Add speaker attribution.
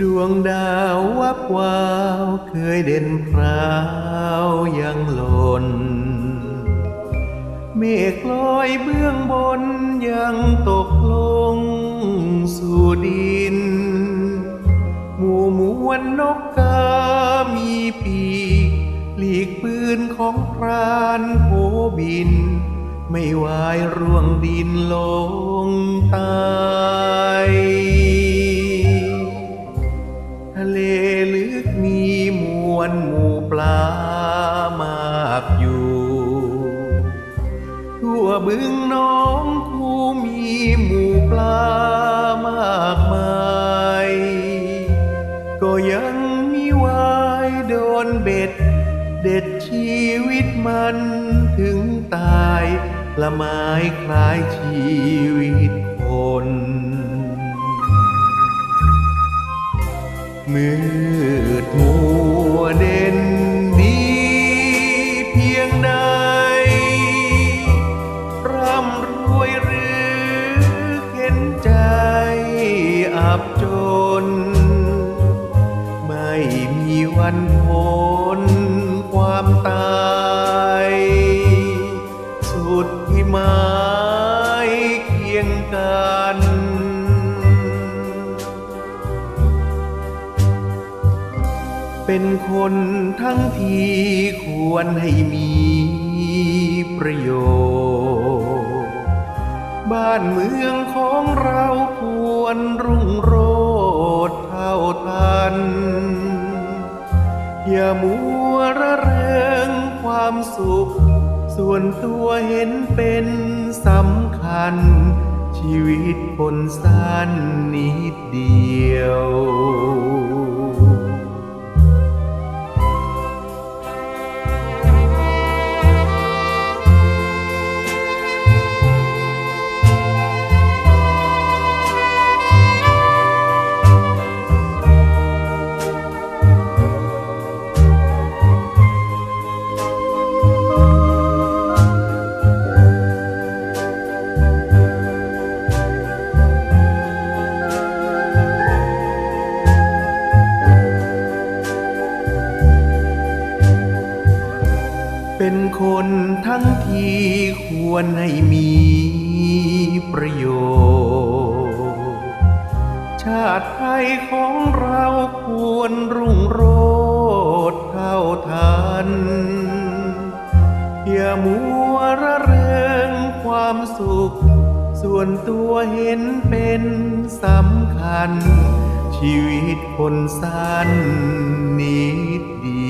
Speaker 1: ดวงดาววับวาว เคยเด่นพราวยังหล่น เมฆลอยเบื้องบนยังตกลงสู่ดิน หมู่มวลนกกามีปีกหลีกปืนของพรานโผบิน ไม่วายร่วงดินลงตา ปลามากอยู่ ทั่วบึงน้องคูมีหมู่ปลามากมาย ก็ยังมีวายโดนเบ็ด เด็ดชีวิตมันถึงตายละไม้คล้ายชีวิตคนมืดมัวเด่น บจน ไม่มีวันพ้นความตาย สุดที่หมายเคียงกัน เป็นคนทั้งทีควรให้มีประโยชน์ บ้านเมืองของเราควรรุ่งโรจน์เท่าทัน อย่ามัวระเริงความสุข ส่วนตัวเห็นเป็นสำคัญ ชีวิตคนสั้นนิดเดียว เป็นคนทั้งทีควรให้มีประโยชน์ ชาติไทยของเราควรรุ่งโรจน์เท่าทัน อย่ามัวระเริงความสุข ส่วนตัวเห็นเป็นสำคัญ ชีวิตคนสั้นนิดเดี